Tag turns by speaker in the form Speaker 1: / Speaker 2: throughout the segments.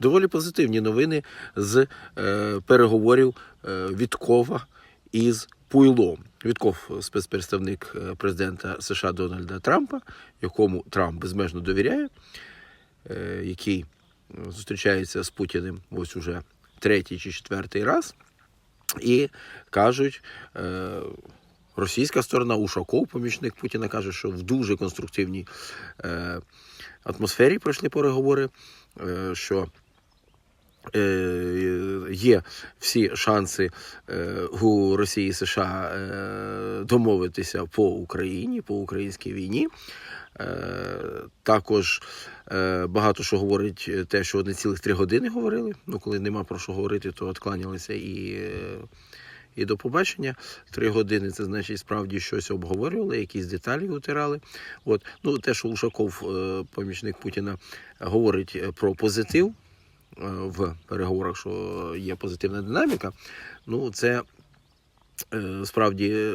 Speaker 1: доволі позитивні новини з е, переговорів е, Віткова із Пуйлом. Вітков спецпредставник е, президента США Дональда Трампа, якому Трамп безмежно довіряє, який зустрічається з Путіним ось уже третій чи четвертий раз. І кажуть, російська сторона, Ушаков, помічник Путіна, каже, що в дуже конструктивній атмосфері пройшли переговори, що є всі шанси е, у Росії і США е, домовитися по Україні, по українській війні. Е, Також е, багато що говорить те, що вони цілих три години говорили. Ну, коли нема про що говорити, то відкланялися і, е, і до побачення. Три години це значить справді щось обговорювали, якісь деталі утирали. От ну те, що Ушаков, е, помічник Путіна, говорить е, про позитив е, в переговорах, що є позитивна динаміка. Ну це е, справді е,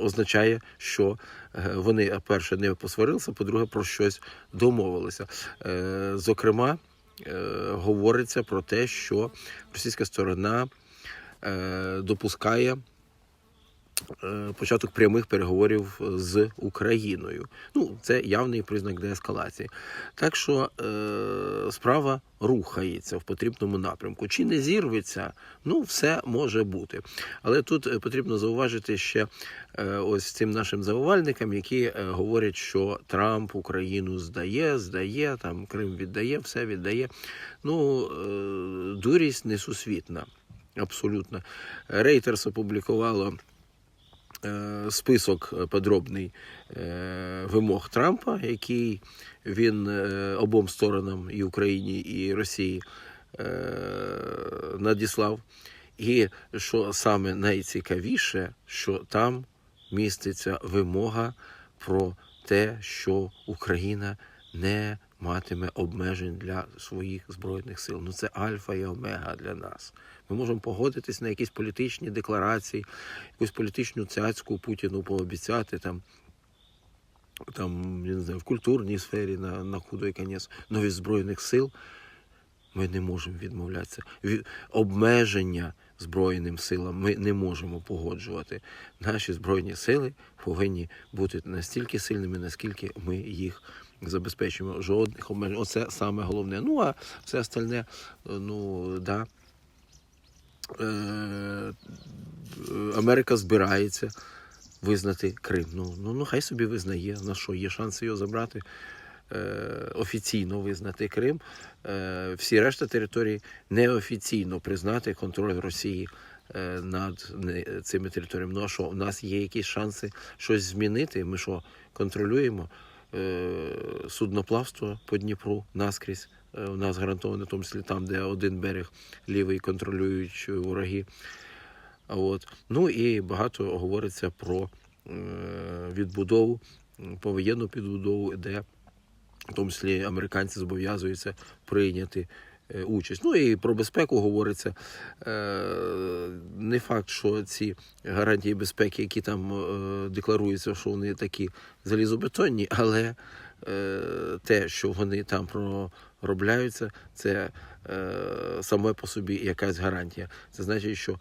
Speaker 1: означає, що е, вони, перше, не посварилися, по-друге, про щось домовилися. Е, Зокрема, е, говориться про те, що російська сторона е, допускає е, початок прямих переговорів з Україною. Ну, це явний признак деескалації. Так що е, справа рухається в потрібному напрямку. Чи не зірветься? Ну, все може бути. Але тут е, потрібно зауважити ще е, ось цим нашим завивальникам, які е, говорять, що Трамп Україну здає, здає, там Крим віддає, все віддає. Ну, е, дурість несусвітна. Абсолютно. Рейтерс опублікувало е, список е, подробний е, вимог Трампа, який він е, обом сторонам і Україні, і Росії надіслав. І що саме найцікавіше, що там міститься вимога про те, що Україна не матиме обмежень для своїх збройних сил. Ну це альфа і омега для нас. Ми можемо погодитись на якісь політичні декларації, якусь політичну цяцьку Путіну пообіцяти там. Там, я не знаю, в культурній сфері на, на худой конець нові збройних сил ми не можемо відмовлятися. Від обмеження Збройним силам ми не можемо погоджувати. Наші збройні сили повинні бути настільки сильними, наскільки ми їх забезпечуємо. Жодних обмежень. Оце саме головне. Ну а все остальне, ну да. Е, Америка збирається визнати Крим. Ну, ну, ну хай собі визнає. На що є шанси його забрати? Е, офіційно визнати Крим, е, всі решта територій неофіційно признати контроль Росії е, над цими територіями. Ну а що, у нас є якісь шанси щось змінити? Ми що, контролюємо е, судноплавство по Дніпру наскрізь? Е, У нас гарантовано, в тому числі там, де один берег лівий контролюють вороги. От. Ну і багато говориться про е, відбудову, повоєнну підбудову, де в тому числі американці зобов'язуються прийняти участь. Ну і про безпеку говориться. Е, Не факт, що ці гарантії безпеки, які там е, декларуються, що вони такі залізобетонні, але е, те, що вони там проробляються, це е, саме по собі якась гарантія. Це значить, що